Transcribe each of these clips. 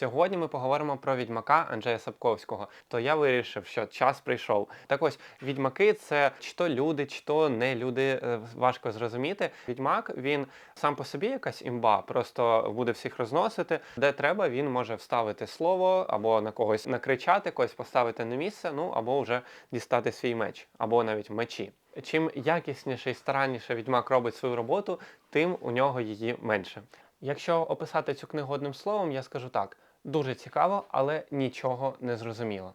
Сьогодні ми поговоримо про відьмака Анджея Сапковського. То я вирішив, що час прийшов. Так ось відьмаки це чи то люди, чи то не люди. е, Важко зрозуміти. Відьмак він сам по собі якась імба, просто буде всіх розносити. Де треба, він може вставити слово або на когось накричати, когось поставити на місце, ну або вже дістати свій меч, або навіть мечі. Чим якісніше і старанніше відьмак робить свою роботу, тим у нього її менше. Якщо описати цю книгу одним словом, я скажу так: дуже цікаво, але нічого не зрозуміло.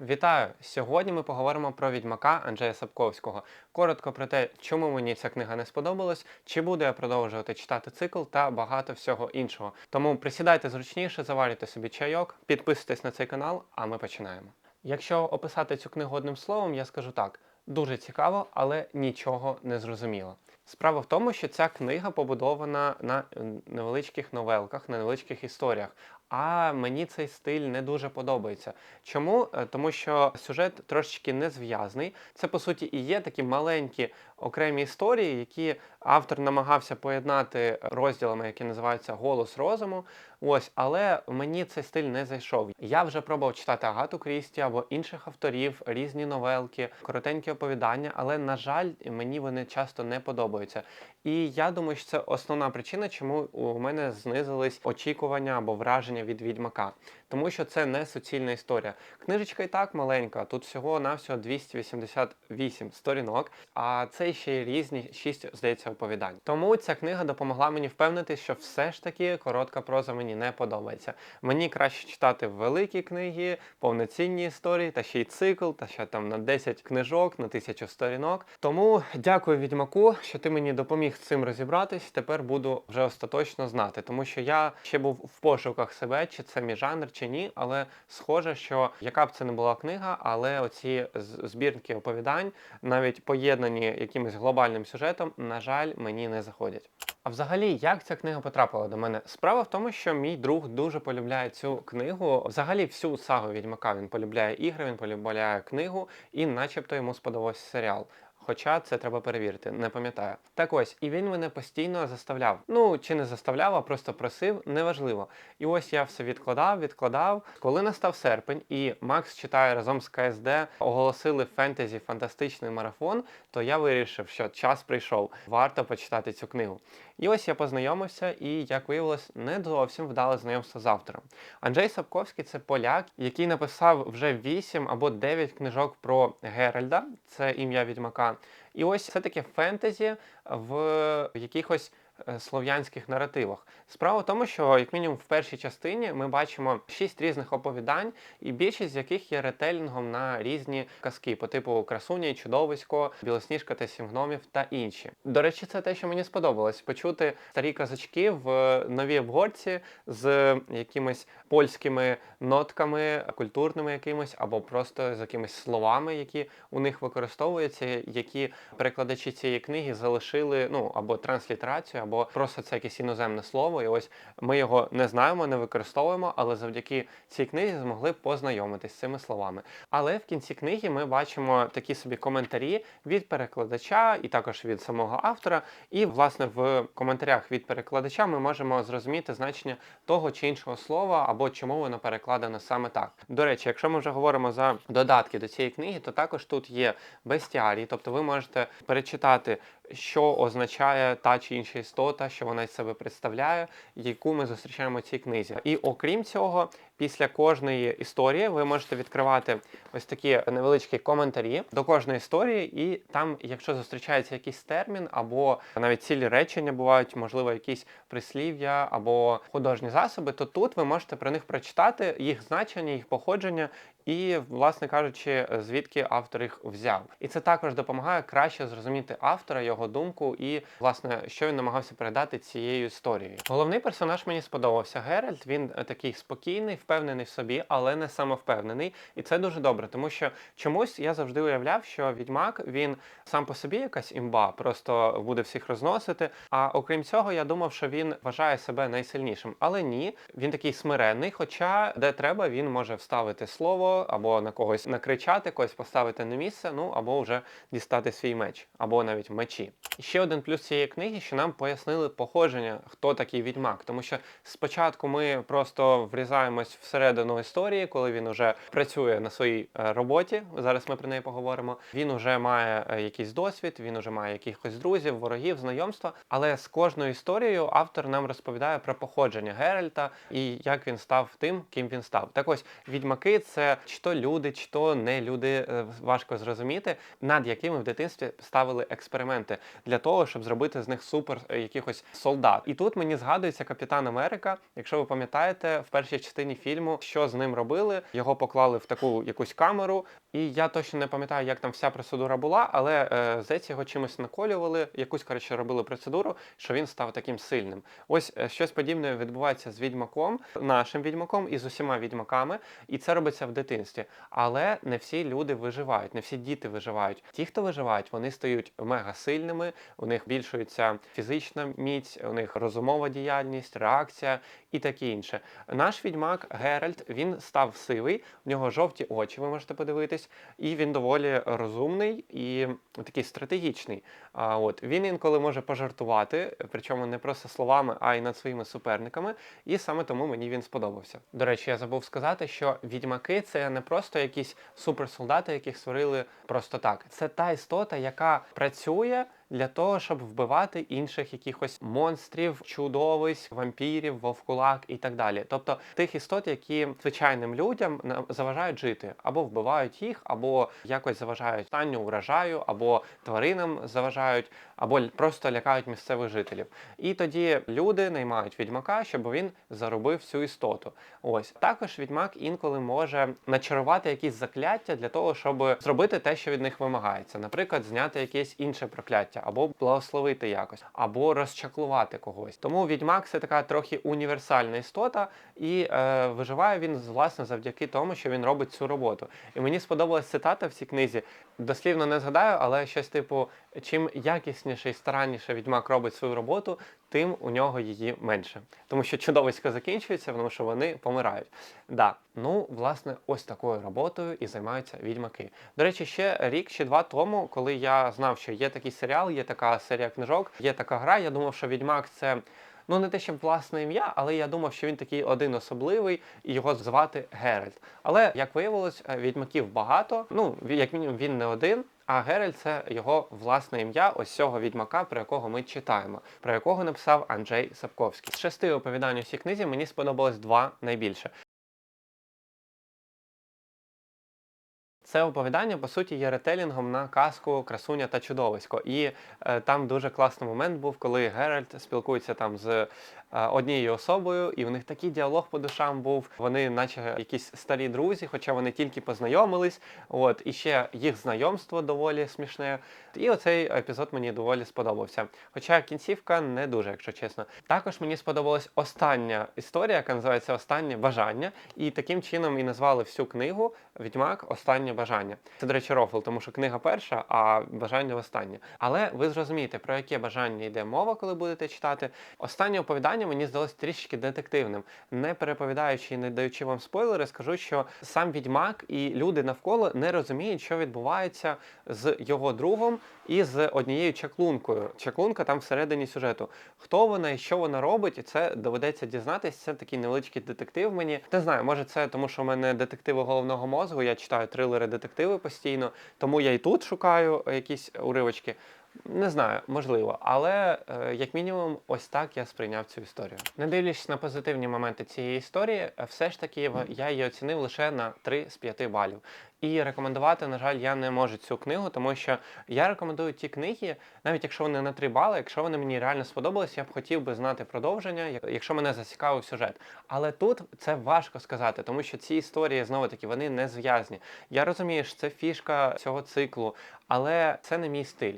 Вітаю! Сьогодні ми поговоримо про відьмака Анджея Сапковського. Коротко про те, чому мені ця книга не сподобалась, чи буду я продовжувати читати цикл та багато всього іншого. Тому присідайте зручніше, заварюйте собі чайок, підписуйтесь на цей канал, а ми починаємо. Якщо описати цю книгу одним словом, я скажу так: дуже цікаво, але нічого не зрозуміло. Справа в тому, що ця книга побудована на е, невеличких новелках, на невеличких історіях. А мені цей стиль не дуже подобається. Чому? Е, Тому що сюжет трошечки не зв'язний. Це по суті і є такі маленькі окремі історії, які автор намагався поєднати розділами, які називаються Голос розуму. Ось, але мені цей стиль не зайшов. Я вже пробував читати Агату Крісті або інших авторів, різні новелки, коротенькі оповідання, але на жаль, мені вони часто не подобаються. І я думаю, що це основна причина, чому у мене знизились очікування або враження від відьмака. Тому що це не суцільна історія. Книжечка і так маленька, тут всього навсього 288 сторінок, а це ще різні шість, здається, оповідань. Тому ця книга допомогла мені впевнити, що все ж таки коротка проза мені не подобається. Мені краще читати великі книги, повноцінні історії, та ще й цикл, та ще там на 10 книжок, на тисячу сторінок. Тому дякую відьмаку, що ти мені допоміг цим розібратись. Тепер буду вже остаточно знати, тому що я ще був в пошуках себе, чи це мій жанр, чи ні. Але схоже, що яка б це не була книга, але оці збірки оповідань, навіть поєднані якимось глобальним сюжетом, на жаль, мені не заходять. А взагалі, як ця книга потрапила до мене? Справа в тому, що мій друг дуже полюбляє цю книгу. Взагалі, всю сагу Відьмака він полюбляє ігри, він полюбляє книгу, і начебто йому сподобався серіал. Хоча це треба перевірити, не пам'ятаю. Так ось, і він мене постійно заставляв. Ну чи не заставляв, а просто просив, неважливо. І ось я все відкладав, відкладав. Коли настав серпень, і Макс читає разом з КСД, оголосили фентезі фантастичний марафон, то я вирішив, що час прийшов, варто почитати цю книгу. І ось я познайомився, і як виявилось, не зовсім вдале знайомство з автором. Анджей Сапковський це поляк, який написав вже 8 або 9 книжок про Геральда, це ім'я відьмака. І ось це таке фентезі в якихось слов'янських наративах. Справа в тому, що як мінімум в першій частині ми бачимо шість різних оповідань, і більшість з яких є ретелінгом на різні казки, по типу Красуня чудовисько, Білосніжка та сім гномів та інші. До речі, це те, що мені сподобалось почути старі казачки в новій обгорці з якимись польськими нотками, культурними якимось, або просто з якимись словами, які у них використовуються, які перекладачі цієї книги залишили, ну або транслітерацію, або просто це якесь іноземне слово. І ось ми його не знаємо, не використовуємо, але завдяки цій книзі змогли познайомитись з цими словами. Але в кінці книги ми бачимо такі собі коментарі від перекладача і також від самого автора. І, власне, в коментарях від перекладача ми можемо зрозуміти значення того чи іншого слова або чому воно перекладено саме так. До речі, якщо ми вже говоримо за додатки до цієї книги, то також тут є бестіарій, тобто ви можете перечитати, що означає та чи інша істота, що вона з себе представляє, яку ми зустрічаємо в цій книзі. І окрім цього, після кожної історії ви можете відкривати ось такі невеличкі коментарі до кожної історії, і там, якщо зустрічається якийсь термін, або навіть цілі речення бувають, можливо, якісь прислів'я або художні засоби, то тут ви можете про них прочитати їх значення, їх походження. І, власне кажучи, звідки автор їх взяв, і це також допомагає краще зрозуміти автора, його думку і, власне, що він намагався передати цією історією. Головний персонаж мені сподобався Геральт. Він такий спокійний, впевнений в собі, але не самовпевнений. І це дуже добре, тому що чомусь я завжди уявляв, що відьмак він сам по собі якась імба, просто буде всіх розносити. А окрім цього, я думав, що він вважає себе найсильнішим. Але ні, він такий смиренний. Хоча де треба, він може вставити слово або на когось накричати, когось поставити на місце, ну або вже дістати свій меч, або навіть мечі. Ще один плюс цієї книги, що нам пояснили походження, хто такий відьмак. Тому що спочатку ми просто врізаємось всередину історії, коли він уже працює на своїй е, роботі. Зараз ми про неї поговоримо. Він уже має е, якийсь досвід, він уже має якихось друзів, ворогів, знайомства. Але з кожною історією автор нам розповідає про походження Геральта і як він став тим, ким він став. Так ось відьмаки це чи то люди, чи то не люди, е, важко зрозуміти, над якими в дитинстві ставили експерименти для того, щоб зробити з них супер якихось солдат. І тут мені згадується Капітан Америка. Якщо ви пам'ятаєте, в першій частині фільму, що з ним робили, його поклали в таку якусь камеру, і я точно не пам'ятаю, як там вся процедура була, але е, здається, його чимось наколювали, якусь коротше робили процедуру, що він став таким сильним. Ось е, щось подібне відбувається з відьмаком, нашим відьмаком і з усіма відьмаками, і це робиться в дитинстві. Але не всі люди виживають, не всі діти виживають. Ті, хто виживають, вони стають мега сильними, у них більшується фізична міць, у них розумова діяльність, реакція і таке інше. Наш відьмак Геральт він став сивий, в нього жовті очі, ви можете подивитись, і він доволі розумний і такий стратегічний. А от він інколи може пожартувати, причому не просто словами, а й над своїми суперниками. І саме тому мені він сподобався. До речі, я забув сказати, що відьмаки це не просто якісь суперсолдати, яких створили просто так. Це та істота, яка працює для того, щоб вбивати інших якихось монстрів, чудовиськ, вампірів, вовкулак і так далі. Тобто тих істот, які звичайним людям заважають жити, або вбивають їх, або якось заважають станню врожаю, або тваринам заважають, або просто лякають місцевих жителів. І тоді люди наймають відьмака, щоб він заробив цю істоту. Ось також відьмак інколи може начарувати якісь закляття для того, щоб зробити те, що від них вимагається. Наприклад, зняти якесь інше прокляття, або благословити якось, або розчаклувати когось. Тому відьмак це така трохи універсальна істота, і е, виживає він власне завдяки тому, що він робить цю роботу. І мені сподобалась цитата в цій книзі. Дослівно не згадаю, але щось типу: чим якісніше і старанніше відьмак робить свою роботу, тим у нього її менше. Тому що чудовисько закінчується, тому що вони помирають. Да, ну власне, ось такою роботою і займаються відьмаки. До речі, ще рік чи два тому, коли я знав, що є такий серіал, є така серія книжок, є така гра. Я думав, що відьмак це. Ну, не те, щоб власне ім'я, але я думав, що він такий один особливий, і його звати Геральт. Але як виявилось, е, відьмаків багато. Ну, як мінімум, він не один. А Геральт це його власне ім'я ось цього відьмака, про якого ми читаємо, про якого написав Анджей Сапковський. З шести оповідань у цій книзі мені сподобалось два найбільше. Це оповідання, по суті, є ретелінгом на казку Красуня та чудовисько. І е, там дуже класний момент був, коли Геральт спілкується там з однією особою, і в них такий діалог по душам був. Вони, наче якісь старі друзі, хоча вони тільки познайомились. От і ще їх знайомство доволі смішне. І оцей епізод мені доволі сподобався. Хоча кінцівка не дуже, якщо чесно. Також мені сподобалась остання історія, яка називається Останнє бажання. І таким чином і назвали всю книгу Відьмак Останнє бажання. Це, до речі, рофл, тому що книга перша, а бажання останнє. Але ви зрозумієте, про яке бажання йде мова, коли будете читати. Останнє оповідання мені здалось трішки детективним. Не переповідаючи і не даючи вам спойлери, скажу, що сам відьмак і люди навколо не розуміють, що відбувається з його другом і з однією чаклункою. Чаклунка там всередині сюжету. Хто вона і що вона робить, це доведеться дізнатися. Це такий невеличкий детектив мені. Не знаю, може це тому, що в мене детективи головного мозку. Я читаю трилери детективи постійно, тому я і тут шукаю якісь уривочки. Не знаю, можливо, але е, як мінімум, ось так я сприйняв цю історію. Не дивлячись на позитивні моменти цієї історії, е, все ж таки я її оцінив лише на 3 з 5 балів. І рекомендувати, на жаль, я не можу цю книгу, тому що я рекомендую ті книги, навіть якщо вони на 3 бали, якщо вони мені реально сподобались, я б хотів би знати продовження, якщо мене зацікавив сюжет. Але тут це важко сказати, тому що ці історії знову таки вони не зв'язні. Я розумію, що це фішка цього циклу, але це не мій стиль.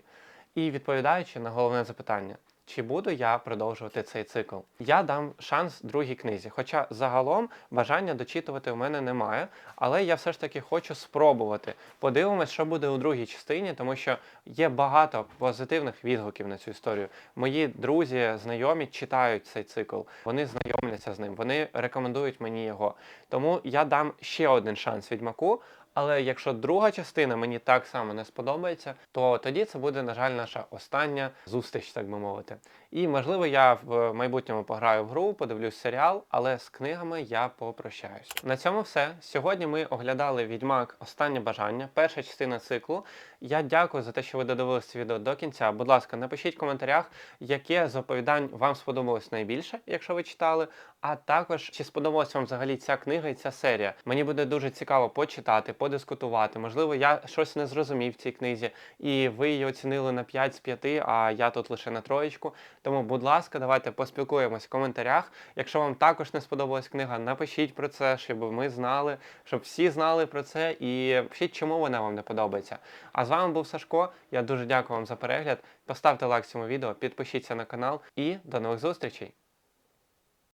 І відповідаючи на головне запитання, чи буду я продовжувати цей цикл. Я дам шанс другій книзі. Хоча загалом бажання дочитувати у мене немає, але я все ж таки хочу спробувати. Подивимось, що буде у другій частині, тому що є багато позитивних відгуків на цю історію. Мої друзі, знайомі читають цей цикл, вони знайомляться з ним, вони рекомендують мені його. Тому я дам ще один шанс відьмаку. Але якщо друга частина мені так само не сподобається, то тоді це буде, на жаль, наша остання зустріч, так би мовити. І можливо, я в майбутньому пограю в гру, подивлюсь серіал, але з книгами я попрощаюсь. На цьому все. Сьогодні ми оглядали Відьмак Останнє бажання, перша частина циклу. Я дякую за те, що ви додивилися це відео до кінця. Будь ласка, напишіть в коментарях, яке з оповідань вам сподобалось найбільше, якщо ви читали. А також чи сподобалась вам взагалі ця книга і ця серія. Мені буде дуже цікаво почитати, подискутувати. Можливо, я щось не зрозумів в цій книзі, і ви її оцінили на 5 з 5, а я тут лише на троєчку. Тому, будь ласка, давайте поспілкуємось в коментарях. Якщо вам також не сподобалась книга, напишіть про це, щоб ми знали, щоб всі знали про це і пишіть, чому вона вам не подобається. А з вами був Сашко. Я дуже дякую вам за перегляд. Поставте лайк цьому відео, підпишіться на канал і до нових зустрічей.